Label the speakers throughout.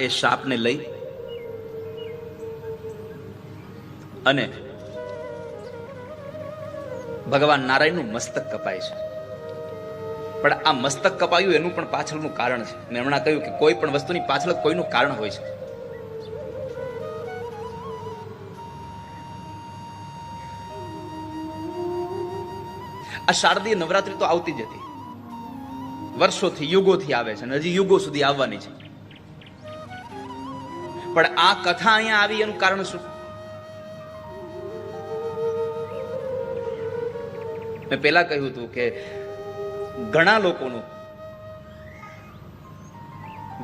Speaker 1: એ સાપને લઈ અને ભગવાન નારાયણનું મસ્તક કપાય છે. પણ આ મસ્તક કપાયું એનું પણ પાછળનું કારણ છે. મેં હમણાં કહ્યું કે કોઈ પણ વસ્તુની પાછળ કોઈનું કારણ હોય છે. આ શારદીય નવરાત્રી તો આવતી જ હતી. વર્ષોથી, યુગોથી આવે છે અને હજી યુગો સુધી આવવાની છે. પણ આ કથા અહીંયા આવી એનું કારણ શું? મેં પેલા કહ્યું હતું કે ઘણા લોકોનું,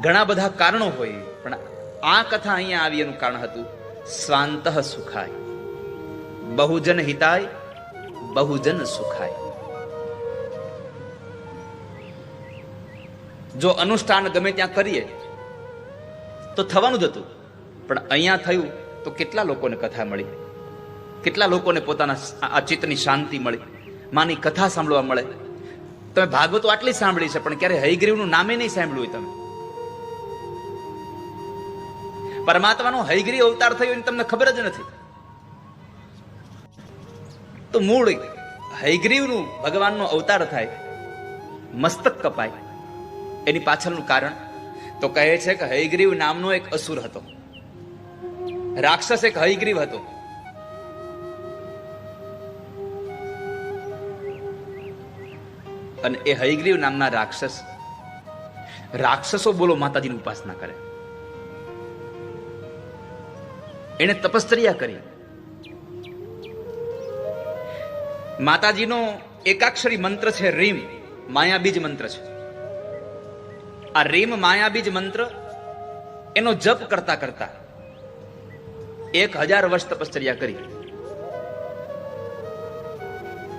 Speaker 1: ઘણા બધા કારણો હોય, પણ આ કથા અહીંયા આવી એનું કારણ હતું, સ્વાંત સુખાય. બહુજન હિતાય, બહુજન સુખાય. જો અનુષ્ઠાન ગમે ત્યાં કરીએ, તો થવાનું જ હતું. પણ અહીંયા થયું તો કેટલા લોકોને કથા મળી? કેટલા લોકોને પોતાના આ ચિત્તની શાંતિ મળી? માની કથા સાંભળવા મળે. તમે ભાગવતો આટલી સાંભળી છે, પણ ક્યારે હયગ્રીવનું નામે નહીં સાંભળ્યું તમે. પરમાત્માનો હયગ્રી અવતાર થયો એની તમને ખબર જ નથી. તો મૂળ હયગ્રીવનું ભગવાનનો અવતાર થાય, મસ્તક કપાય. એની પાછળનું કારણ તો કહે છે કે હયગ્રીવ નામનો એક અસુર હતો. રાક્ષસ એક હયગ્રીવ હતો. અને એ હયગ્રીવ નામના રાક્ષસ રાક્ષસો બોલો માતાજીની ઉપાસના કરે. એને તપશ્ચર્યા કરી. માતાજીનો એકાક્ષરી મંત્ર છે રીમ, માયાબીજ મંત્ર છે. આ રીમ, માયાબીજ મંત્ર એનો જપ કરતા કરતા એક હજાર વર્ષ તપશ્ચર્યા કરી.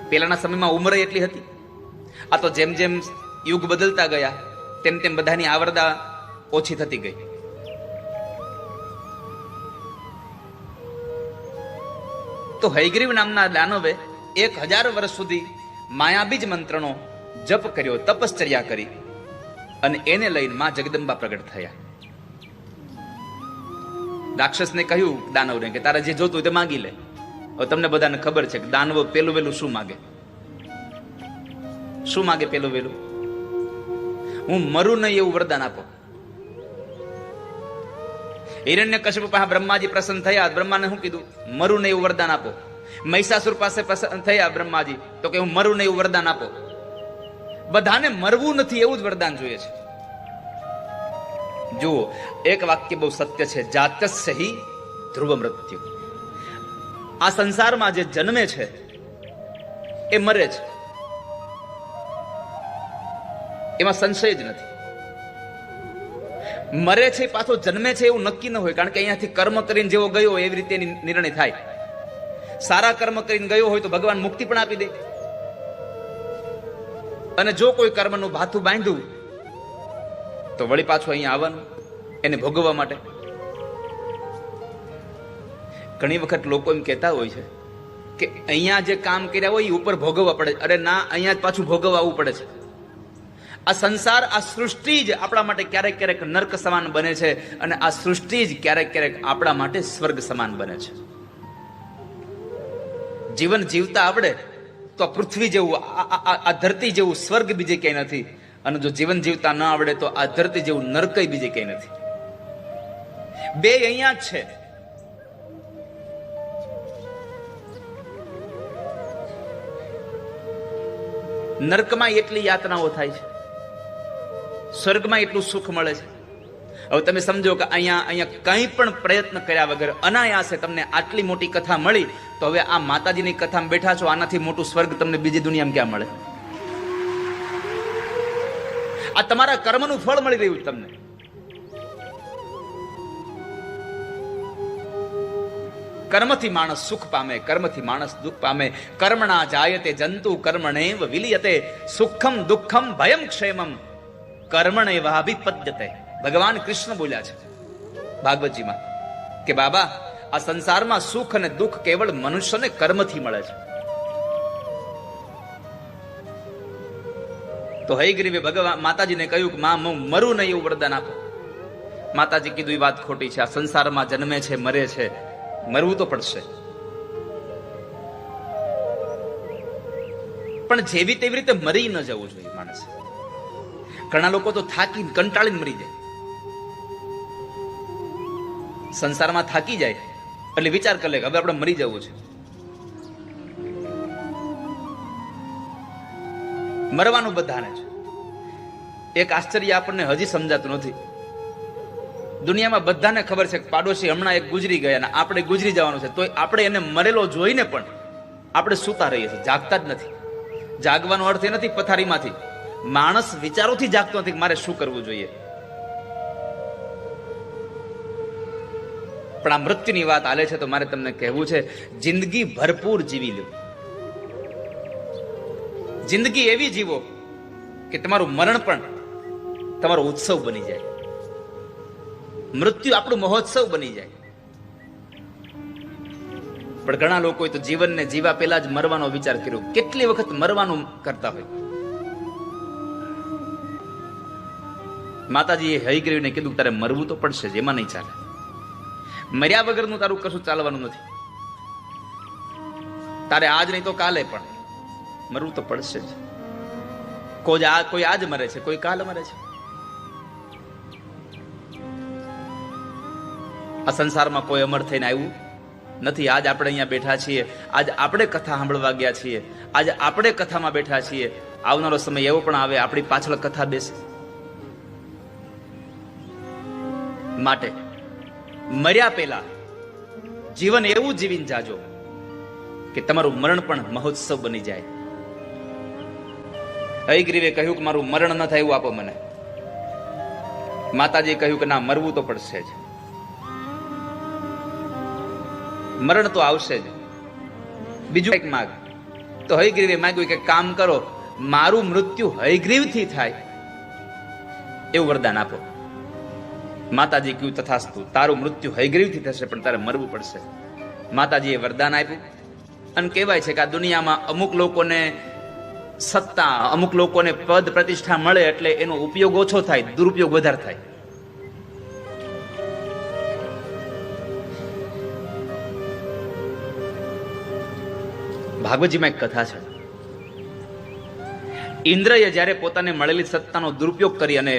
Speaker 1: પેલાના સમયમાં ઉંમર એટલી હતી. આ તો જેમ જેમ યુગ બદલતા ગયા, તેમ તેમ બધાની આવરદા ઓછી થતી ગઈ. તો હૈગ્રીવ નામના દાનવે એક હજાર વર્ષ સુધી માયાબીજ મંત્રનો જપ કર્યો, તપશ્ચર્યા કરી. અને એને લઈને માં જગદંબા પ્રગટ થયા. રાક્ષસને કહ્યું દાનવને કે તારે જે જોતું તે માંગી લે. તમને બધાને ખબર છે કે દાનવ પેલું વેલું શું માગે? શું માગે પેલું વેલું? હું મરું નહીં એવું વરદાન આપો. હિરણ્ય કશ્યપ પાસે બ્રહ્માજી પ્રસન્ન થયા. બ્રહ્માને શું કીધું? મરું નહીં એવું વરદાન આપો. મહિષાસુર પાસે પ્રસન્ન થયા બ્રહ્માજી. તો કે હું મરું નહીં એવું વરદાન આપો. બધાને મરવું નથી એવું જ વરદાન જોઈએ છે. જુઓ, એક વાક્ય બહુ સત્ય છે જાત્ય હિ ધ્રુવ મૃત્યુ આ સંસારમાં જે જન્મે છે, એ મરે છે. એમાં સંશય જ નથી. મરે છે પાછો જન્મે છે એવું નક્કી ન હોય, કારણ કે અહીંયાથી કર્મ કરીને જેવો ગયો એવી રીતે નિર્ણય થાય. સારા કર્મ કરીને ગયો હોય તો ભગવાન મુક્તિ પણ આપી દે. અને જો કોઈ કર્મનું ભાથું બાંધ્યું તો વળી પાછું અહીંયા આવવાનું, એને ભોગવવા માટે. ઘણી વખત લોકો એમ કહેતા હોય છે કે અહીંયા જે કામ કર્યા હોય એ ઉપર ભોગવવા પડે અરે ના, અહીંયા જ પાછું ભોગવવા આવવું પડે છે. આ સંસાર, આ સૃષ્ટિ જ આપણા માટે ક્યારેક ક્યારેક નર્ક સમાન બને છે અને આ સૃષ્ટિ જ ક્યારેક ક્યારેક આપણા માટે સ્વર્ગ સમાન બને છે. જીવન જીવતા આવડે તો પૃથ્વી જેવું આ ધરતી જેવું સ્વર્ગ બીજે ક્યાંય નથી. અને જો જીવન જીવતા ન આવડે તો આ ધરતી જેવું નરકય બીજે કંઈ નથી. બે અહીંયા જ છે. નરકમાં એટલી યાતનાઓ થાય છે. સ્વર્ગમાં એટલું સુખ મળે છે. હવે તમે સમજો કે અહીંયા અહીંયા કંઈ પણ પ્રયત્ન કર્યા વગર અનાયાસે તમને આટલી મોટી કથા મળી, તો હવે આ માતાજીની કથામાં બેઠા છો, આનાથી મોટું સ્વર્ગ તમને બીજી દુનિયામાં ક્યાં મળે? આ તમારા કર્મનું ફળ મળી રહ્યું તમને. કર્મથી માણસ સુખ પામે, કર્મથી માણસ દુઃખ પામે. કર્મણા જાયતે જંતુ, કર્મણેવ વિલિયતે. સુખમ દુઃખમ ભયમ ક્ષેમમ. કર્મણે વાભિપદ્યતે ભગવાન કૃષ્ણ બોલ્યા છે. ભાગવતજીમાં કે બાબા, આ સંસારમાં સુખ અને દુઃખ કેવળ મનુષ્યને કર્મથી મળે છે. તો હયગ્રીવે ભગવાન માતાજીને કહ્યું કે, માં, હું મરું નહીં એવું વરદાન આપો. માતાજી કીધું, એ વાત ખોટી છે. આ સંસારમાં જન્મે છે, મરે છે. મરવું તો પડશે. પણ જેવી તેવી રીતે મરી ન જવું જોઈએ માણસ. ઘણા લોકો તો થાકી કંટાળીને મરી જાય. સંસારમાં થાકી જાય. એટલે વિચાર કરી કે હવે આપણે મરી જવું છે. મરવાનું બધાને છે. એક આશ્ચર્ય આપણને હજી સમજાતું નથી. દુનિયામાં બધાને ખબર છે કે પાડોશી હમણાં એક ગુજરી ગયા અને આપણે ગુજરી જવાનું છે. તોય આપણે એને મરેલો જોઈને પણ આપણે સૂતા રહીએ છીએ, જાગતા જ નથી. જાગવાનો અર્થ એ નથી પથારીમાંથી. માણસ વિચારોથી જાગતો નથી મારે શું કરવું જોઈએ. પણ આ મૃત્યુની વાત આલે છે તો મારે તમને કહેવું છે, જિંદગી ભરપૂર જીવી લો. જિંદગી એવી જીવો કે તમારું મરણ પણ તમારો ઉત્સવ બની જાય. મૃત્યુ આપણું મહોત્સવ બની જાય. પણ ઘણા લોકોએ તો જીવનને જીવા પહેલા જ મરવાનો વિચાર કર્યો. કેટલી વખત મરવાનું કરતા હોય? માતાજીએ હૈગ્રીવને કીધું તારે મરવું તો પડશે, જેમાં નહીં ચાલે. મર્યા વગરનું તારું કશું ચાલવાનું નથી. તારે આજ નહીં તો કાલે પણ. મરવું તો પડશે જ. કોઈ આ, કોઈ આજ મરે છે, કોઈ કાલ મરે છે. આ સંસારમાં કોઈ અમર થઈને આવ્યું નથી. આજ આપણે અહીંયા બેઠા છીએ. આજ આપણે કથા સાંભળવા ગયા છીએ. આજ આપણે કથામાં બેઠા છીએ. આવનારો સમય એવો પણ આવે, આપણી પાછળ કથા બેસે. માટે મર્યા પહેલા જીવન એવું જીવીને જાજો કે તમારું મરણ પણ મહોત્સવ બની જાય. હયગ્રીવે કહ્યું કે મારું મરણ ન થાય એવું આપો મને. માતાજી કહ્યું કે ના, મરવું તો પડશે જ. મરણ તો આવશે જ. બીજું એક માગ તો હયગ્રીવે માગ્યું કે કામ કરો, મારું મૃત્યુ હયગ્રીવથી થાય એવું વરદાન આપો. માતાજી કહ્યું તથાસ્તુ, તારું મૃત્યુ હયગ્રીવથી થશે, પણ તારે મરવું પડશે. માતાજીએ વરદાન આપ્યું. અને કહેવાય છે કે આ દુનિયામાં અમુક લોકોને સત્તા અમુક લોકોને પદ પ્રતિષ્ઠા મળે એટલે એનો ઉપયોગ ઓછો થાય, દુરુપયોગ વધારે થાય. ભાગવતજીમાં એક કથા છે. ઇન્દ્રએ જ્યારે પોતાને મળેલી સત્તાનો દુરુપયોગ કરી અને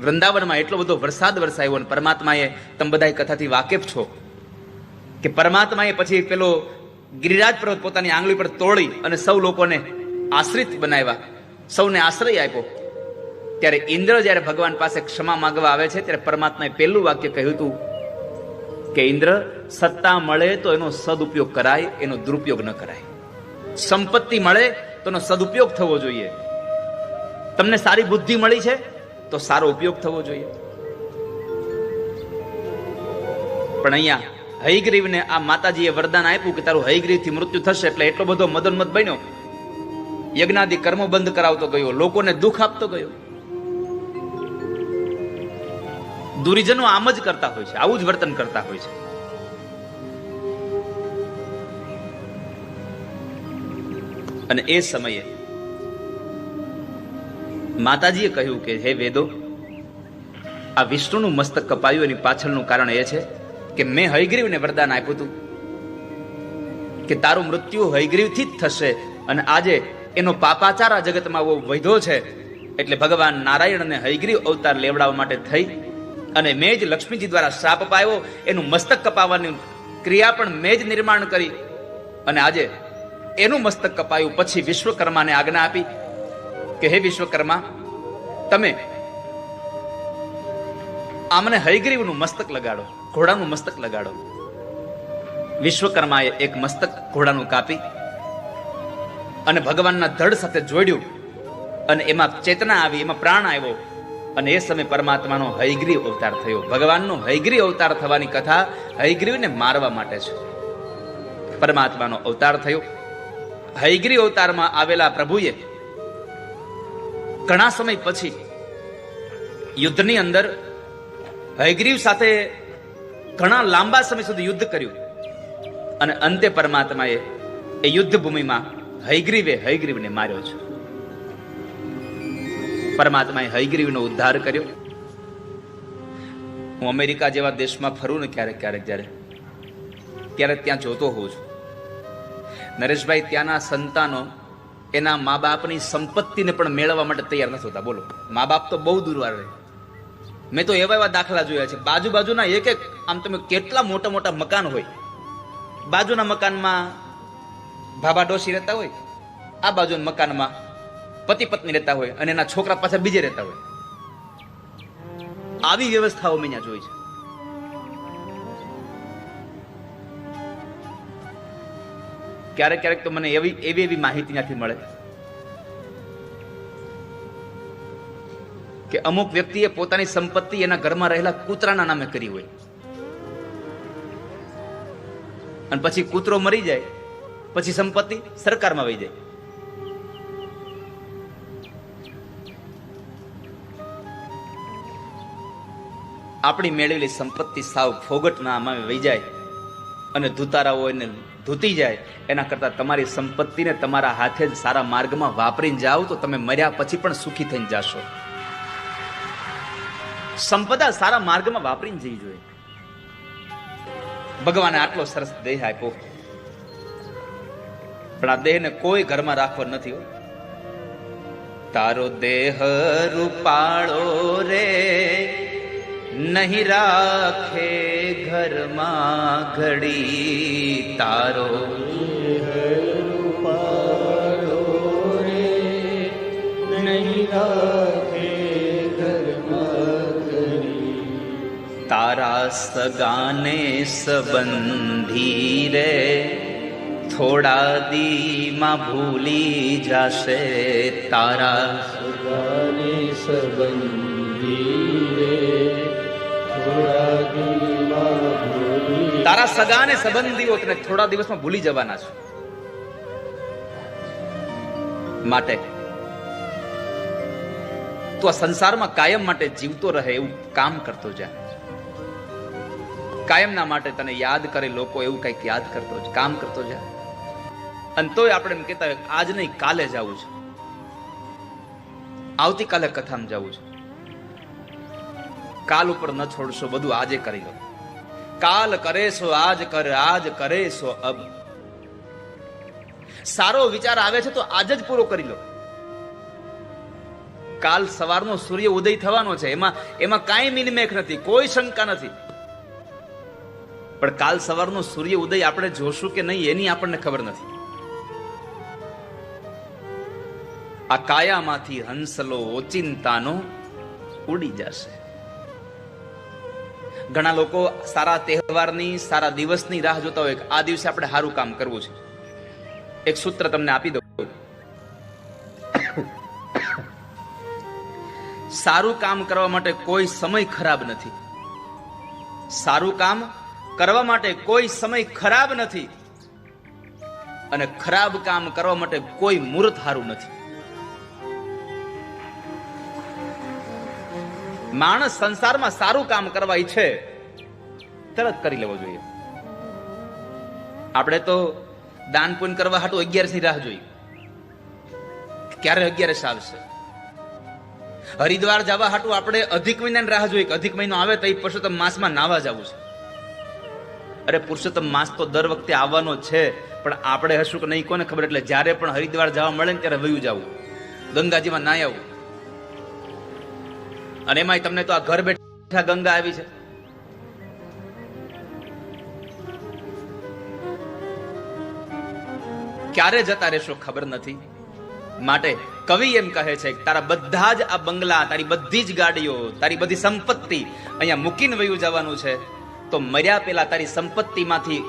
Speaker 1: વૃંદાવનમાં એટલો બધો વરસાદ વરસાયો અને પરમાત્માએ, તમે બધા કથાથી વાકેફ છો, કે પરમાત્માએ પછી પેલો ગિરિરાજ પર્વત પોતાની આંગળી પર તોડી અને સૌ લોકોને આશ્રિત બનાવ્યા. સૌને આશ્રય આપ્યો. ત્યારે ઇન્દ્ર જ્યારે ભગવાન પાસે ક્ષમા માંગવા આવે છે, ત્યારે પરમાત્માએ પહેલું વાક્ય કહ્યું હતું કે, ઇન્દ્ર, સત્તા મળે તો એનો સદુપયોગ કરાય, એનો દુરુપયોગ ન કરાય. સંપત્તિ મળે તો એનો સદુપયોગ થવો જોઈએ. તમને સારી બુદ્ધિ મળી છે તો સારો ઉપયોગ થવો જોઈએ. પણ અહીંયા હયગ્રીવને આ માતાજીએ વરદાન આપ્યું કે, તારું હયગ્રીવથી મૃત્યુ થશે, એટલે એટલો બધો મદનમત બન્યો યજ્ઞાદિ કર્મો બંધ કરાવતો ગયો, લોકોને દુઃખ આપતો ગયો. દુરીજનો આમ જ કરતા હોય છે, આવું જ વર્તન કરતા હોય છે. અને એ સમયે માતાજીએ કહ્યું કે, હે વેદો, આ વિષ્ણુનું મસ્તક કપાયું, એની પાછળનું કારણ એ છે કે મેં હયગ્રીવને વરદાન આપ્યું હતું કે તારું મૃત્યુ હયગ્રીવથી જ થશે અને આજે એનો પાપાચાર આ જગતમાં બહુ વૈધો છે. એટલે ભગવાન નારાયણ અને હયગ્રીવ અવતાર લેવડાવવા માટે થઈ અને મેં જ લક્ષ્મીજી દ્વારા શ્રાપ પાયો, એનું મસ્તક કપાવવાની ક્રિયા પણ મેં જ નિર્માણ કરી અને આજે એનું મસ્તક કપાયું. પછી વિશ્વકર્માને આજ્ઞા આપી કે હે વિશ્વકર્મા, તમે આમને હયગ્રીવનું મસ્તક લગાડો, ઘોડાનું મસ્તક લગાડો. વિશ્વકર્માએ એક મસ્તક ઘોડાનું કાપી અને ભગવાનના ધડ સાથે જોડ્યું અને એમાં ચેતના આવી, એમાં પ્રાણ આવ્યો. અને એ સમયે પરમાત્માનો હયગ્રીવ અવતાર થયો. ભગવાનનો હયગ્રીવ અવતાર થવાની કથા હૈગ્રીવને મારવા માટે છે. પરમાત્માનો અવતાર થયો. હયગ્રીવ અવતારમાં આવેલા પ્રભુએ ઘણા સમય પછી યુદ્ધની અંદર હયગ્રીવ સાથે ઘણા લાંબા સમય સુધી યુદ્ધ કર્યું. અને અંતે પરમાત્માએ એ યુદ્ધ ભૂમિમાં હયગ્રીવે હયગ્રીવને માર્યો છે. પરમાત્માએ હયગ્રીવનો ઉદ્ધાર કર્યો. હું અમેરિકા જેવા દેશમાં ફરું ને ક્યારેક ક્યારેક જ્યારે, ત્યારે ત્યાં જોતો હોઉં છું. નરેશભાઈ ત્યાંના સંતાનો એના મા બાપની સંપત્તિને પણ મેળવવા માટે તૈયાર નથી હોતા. બોલો મા બાપ તો બહુ દૂરવાર રહે. મેં તો એવા એવા દાખલા જોયા છે. બાજુ બાજુના એક એક આમ તમે કેટલા મોટા મોટા મકાન હોય. બાજુના મકાનમાં ભાભા ડોશી રહેતા હોય, આ બાજુ મકાનમાં પતિ પત્ની રહેતા હોય અને એના છોકરા પાછા બીજે રહેતા હોય. આવી વ્યવસ્થાઓ મેં ત્યાં જોઈ છે. ક્યારેક ક્યારેક તો મને એવી એવી એવી માહિતી ત્યાંથી મળે કે અમુક વ્યક્તિએ પોતાની સંપત્તિ એના ઘરમાં રહેલા કૂતરાના નામે કરી હોય. અને પછી કૂતરો મરી જાય પછી સંપત્તિ સરકારમાં વહી જાય. આપણી મેળવેલી સંપત્તિ સાવ ફોગટના આમાં વહી જાય અને ધુતારાઓ એને ધૂતી જાય. એના કરતાં તમારી સંપત્તિને તમારા હાથે જ સારા માર્ગમાં વાપરીને જાઓ તો તમે મર્યા પછી પણ સુખી થઈને જાશો. સંપદા સારા માર્ગમાં વાપરીને જવી જોઈએ. ભગવાને આટલો સરસ દેહ આપ્યો. પણ આ દેહને કોઈ ઘરમાં રાખવો નથી તારો દેહ રૂપાળો રે, નહીં રાખે ઘરમાં ઘડી તારો. તારા સગાને સંબંધી રે થોડા દીમાં ભૂલી જશે તારા. તારા સગાને સંબંધીઓ તને થોડા દિવસમાં ભૂલી જવાના છે. માટે તું આ સંસારમાં કાયમ માટે જીવતો રહે એવું કામ કરતો જા. કાયમના માટે તને યાદ કરે લોકો એવું કંઈક યાદ કરતો જ કામ કરતો જા. અને તોય આપણે એમ કહેતા હોય, આજ નહીં કાલે જવું છે. આવતીકાલે કથામાં જવું છે. કાલ ઉપર ન છોડશો બધું આજે કરી લો. કાલ કરે સો આજ કર આજ કરે સો અબ. સારો વિચાર આવે છે તો આજ જ પૂરો કરી લો. કાલ સવારનો સૂર્ય ઉદય થવાનો છે એમાં એમાં કાંઈ મિનમેખ નથી કોઈ શંકા નથી. પણ કાલ સવારનો સૂર્ય ઉદય આપણે જોશું કે નહીં એની આપણને ખબર નથી. આ કાયામાંથી હંસલો ઓચિંતાનો ઉડી જશે. ઘણા લોકો સારા તહેવારની, સારા દિવસની રાહ જોતા હોય કે આ દિવસે આપણે સારું કામ કરવું છે. એક સૂત્ર તમને આપી દઉં. સારું કામ કરવા માટે કોઈ સમય ખરાબ નથી. સારું કામ કરવા માટે કોઈ સમય ખરાબ નથી. અને ખરાબ કામ કરવા માટે કોઈ મુહૂર્ત સારું નથી. માણસ સંસારમાં સારું કામ કરવા ઈચ્છે તરત કરી લેવો જોઈએ. આપણે તો દાન પુન કરવા હાટું અગિયારની રાહ જોઈ. ક્યારે અગિયારસ આવશે? હરિદ્વાર જવા હાટું આપણે અધિક મહિનાની રાહ જોઈ અધિક મહિનો આવે તો એ પુરુષોત્તમ માસમાં નાવા જવું છે. અરે પુરુષોત્તમ માસ તો દર વખતે આવવાનો છે, પણ આપણે હશું કે નહીં કોને ખબર? એટલે જ્યારે પણ હરિદ્વાર જવા મળે ને ત્યારે વયું જવું. ગંગાજીમાં ના આવું. અને એમાંય તમને તો આ ઘર બેઠા ગંગા આવી છે. ક્યારે જતા રહેશો ખબર નથી. માટે કવિ એમ કહે છે તારા બધા જ આ બંગલા, તારી બધી જ ગાડીઓ, તારી બધી સંપત્તિ અહીંયા મૂકીને વયું જવાનું છે. તો મર્યા પેલા તારી સંપત્તિમાંથી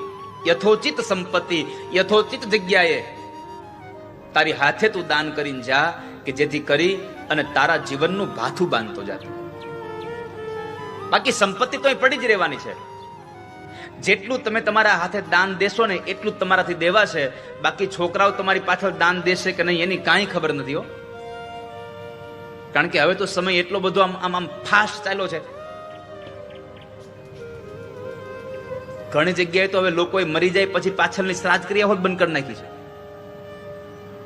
Speaker 1: યથોચિત સંપત્તિ, યથોચિત જગ્યાએ તારી હાથે તું દાન કરીને જા કે જેથી કરી અને તારા જીવનનું ભાથું બાંધતો જાતો. બાકી સંપત્તિ તો પડી જ રહેવાની છે. જેટલું તમે તમારા હાથે દાન દેશો ને એટલું તમારાથી દેવાશે બાકી છોકરાઓ તમારી પાછળ દાન દેશે કે નહીં, એની કાંઈ ખબર નથી હો. કારણ કે હવે તો સમય એટલો બધો આમ આમ આમ ફાસ્ટ ચાલ્યો છે. ઘણી જગ્યાએ તો હવે લોકોએ મરી જાય પછી પાછળની શ્રાદ્ધ ક્રિયા હોત બંધ કરી નાખી છે.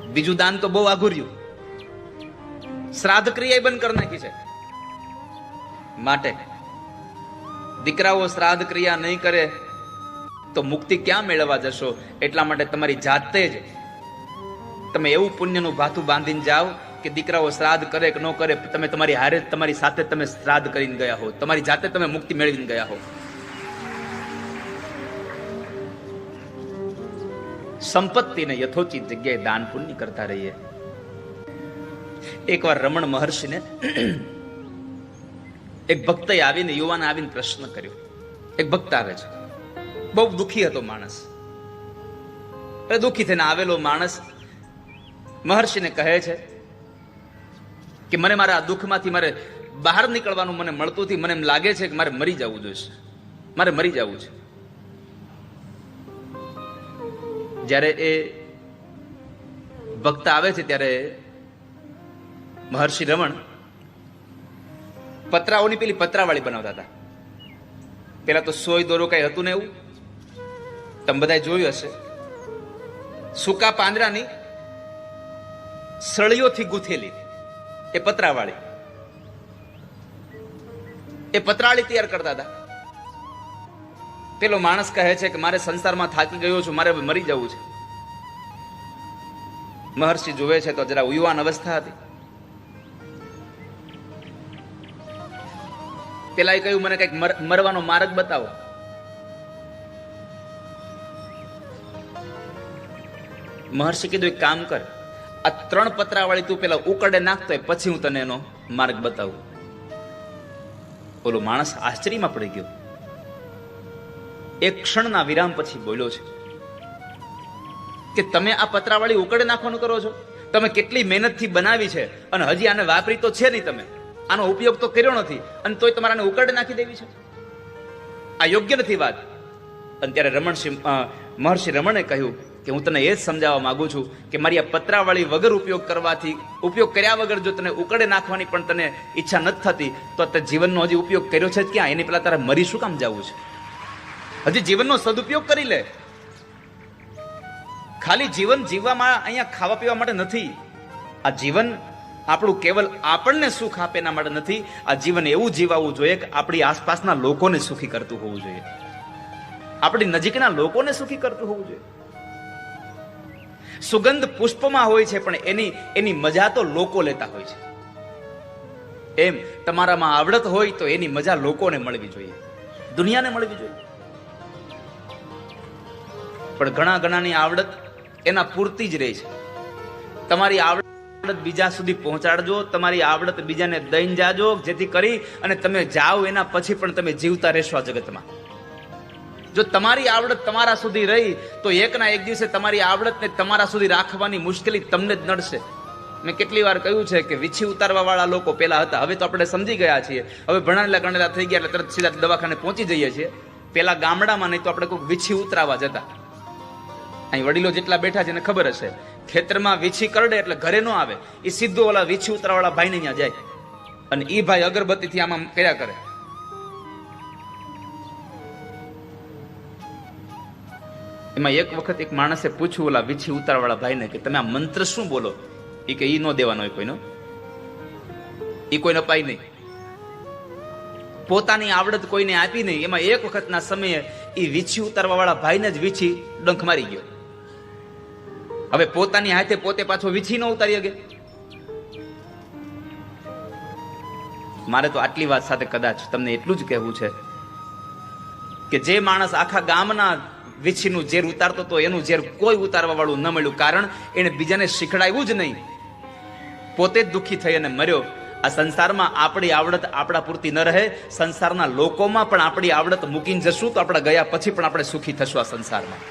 Speaker 1: બીજું દાન તો બહુ આઘું રહ્યું શ્રાદ્ધ ક્રિયા બંધ કરી નાખી છે. માટે દીકરાઓ શ્રાદ્ધ ક્રિયા નહીં કરે તો મુક્તિ ક્યાં મેળવવા જશો? એટલા માટે તમારી જાતે જ તમે એવું પુણ્યનું ભાથું બાંધીને જાઓ કે દીકરાઓ શ્રાદ્ધ કરે કે ન કરે, તમે તમારી હારે તમારી સાથે તમે શ્રાદ્ધ કરીને ગયા હો. તમારી જાતે તમે મુક્તિ મેળવીને ગયા હો. સંપત્તિને યથોચિત જગ્યાએ દાન પુણ્ય કરતા રહીએ. એકવાર રમણ મહર્ષિને એક ભક્તએ આવીને, યુવાને આવીને પ્રશ્ન કર્યો. એક ભક્ત આવે છે. બહુ દુખી હતો માણસ. એ દુખી થઈને આવેલો માણસ મહર્ષિને કહે છે કે મને મારા આ દુઃખમાંથી મારે બહાર નીકળવાનું મને મળતું નથી. મને એમ લાગે છે કે મારે મરી જવું જોઈશે. મારે મરી જવું છે. જ્યારે એ ભક્ત આવે છે, ત્યારે મહર્ષિ રમણ પતરાઓની પેલી પતરાવાળી બનાવતા હતા. પેલા તો સોય દોરો કઈ હતું ને એવું? તમે બધા જોયું હશે. સૂકા પાંદડાની સળીઓથી ગૂંથેલી. એ પતરાવાળી. એ પતરાળી તૈયાર કરતા હતા. પેલો માણસ કહે છે કે મારે સંસારમાં થાકી ગયો છું, મારે મરી જવું છે. મહર્ષિ જોવે છે તો જરા યુવાન અવસ્થા હતી. પેલા કહ્યું, મને કંઈક મરવાનો માર્ગ બતાવો. મહર્ષિ કીધું, એક કામ કર, આ ત્રણ પતરાવાળી તું પેલા ઉકડે નાખતો પછી હું તને એનો માર્ગ બતાવું. ઓલો માણસ આશ્ચર્યમાં પડી ગયો. એક ક્ષણના વિરામ પછી બોલ્યો છે, કે તમે આ પતરાવાળી ઉકડે નાખવાનું કરો છો? તમે કેટલી મહેનતથી બનાવી છે અને હજી આને વાપરી તો છે નહીં તમે. આનો ઉપયોગ તો કર્યો નથી, અને તોય તમારે આને ઉકડે નાખી દેવી છે. આ યોગ્ય નથી વાત. અને ત્યારે રમણસિંહ મહર્ષિ રમણે કહ્યું કે હું તને એ જ સમજાવવા માંગુ છું કે મારી આ પતરાવાળી વગર ઉપયોગ કરવાથી, ઉપયોગ કર્યા વગર જો તને ઉકળે નાખવાની પણ તને ઈચ્છા નથી થતી, તો તે જીવનનો હજી ઉપયોગ કર્યો છે જ ક્યાં? એની પેલા તારે મરી શું કામ જવું છે? હજી જીવનનો સદુપયોગ કરી લે. ખાલી જીવન જીવવામાં, અહીંયા ખાવા પીવા માટે નથી. આ જીવન આપણું કેવલ આપણને સુખ આપે એના માટે નથી. આ જીવન એવું જીવાવું જોઈએ કે આપણી આસપાસના લોકોને સુખી કરતું હોવું જોઈએ. આપણી નજીકના લોકોને સુખી કરતું હોવું જોઈએ. સુગંધ પુષ્પમાં હોય છે, પણ એની એની મજા તો લોકો લેતા હોય છે. એમ, તમારામાં આવડત હોય તો એની મજા લોકોને મળવી જોઈએ. દુનિયાને મળવી જોઈએ. પણ ઘણા ઘણાની આવડત એના પૂરતી જ રહે છે. તમારી આવડત બીજા સુધી પહોંચાડજો, તમારી આવડત બીજાને દઈને જાજો, જેથી કરી અને તમે જાઓ એના પછી પણ તમે જીવતા રહેશો આ જગતમાં. જો તમારી આવડત તમારા સુધી રહી, તો એકના એક દિવસે તમારી આવડતને તમારા સુધી રાખવાની મુશ્કેલી તમને જ નડશે. મેં કેટલી વાર કહ્યું છે કે વીછી ઉતારવા વાળા લોકો પહેલા હતા, હવે તો આપણે સમજી ગયા છીએ. હવે ભણેલા ગણેલા થઈ ગયા એટલે તરત સીધા દવાખાને પહોંચી જઈએ છીએ. પેલા ગામડામાં નહીં તો આપણે કોઈ વીછી ઉતરાવા જતા. અહીં વડીલો જેટલા બેઠા છે એને ખબર હશે. ખેતરમાં વીછી કરડે એટલે ઘરે ન આવે. એ સીધો ઓલા વીછી ઉતરાવાળા ભાઈને ત્યાં જાય. અને એ ભાઈ અગરબત્તીથી આમાં કર્યા કરે. એમાં એક વખત એક માણસે પૂછ્યું ઓલા વીછી ઉતારવાળા ભાઈને કે તમે આ મંત્ર શું બોલો? એ કે એ ન દેવાનો હોય કોઈનો. એ કોઈને અપાય નહીં. પોતાની આવડત કોઈને આપી નહીં. એમાં એક વખતના સમયે એ વીછી ઉતારવા વાળા ભાઈને જ વીછી ડંખ મારી ગયો. હવે પોતાની હાથે પોતે પાછો વીછી ન ઉતારી શકે. મારે તો આટલી વાત સાથે કદાચ તમને એટલું જ કહેવું છે કે જે માણસ આખા ગામના વીછીનું ઝેર ઉતારતો તો એનું ઝેર કોઈ ઉતારવા વાળું ન મળ્યું, કારણ એને બીજાને શીખડાવ્યું જ નહીં. પોતે જ દુઃખી થઈ અને મર્યો. આ સંસારમાં આપણી આવડત આપણા પૂરતી ન રહે, સંસારના લોકોમાં પણ આપણી આવડત મૂકીને જશું તો આપણા ગયા પછી પણ આપણે સુખી થશું આ સંસારમાં.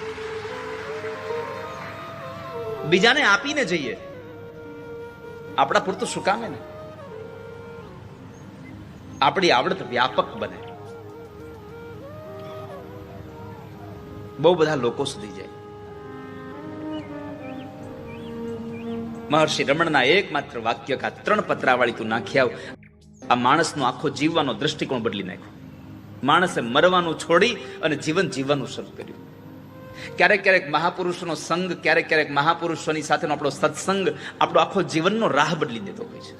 Speaker 1: બીજાને આપીને જઈએ. આપણા પૂરતું શું કામે ને આપણી આવડત વ્યાપક બને. બહુ બધા લોકો સુધી જાય. મહર્ષિ રમણના એકમાત્ર વાક્ય કા ત્રણ પતરાવાળી તું નાખી આવ. આ માણસનો આખો જીવવાનો દ્રષ્ટિકોણ બદલી નાખ્યો. માણસે મરવાનું છોડી અને જીવન જીવવાનું શરૂ કર્યું. ક્યારેક ક્યારેક મહાપુરુષોનો સંગ, ક્યારેક ક્યારેક મહાપુરુષોની સાથેનો આપણો સત્સંગ, આપણો આખો જીવનનો રાહ બદલી દેતો હોય છે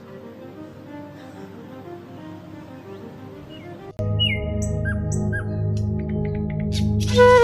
Speaker 2: Yeah.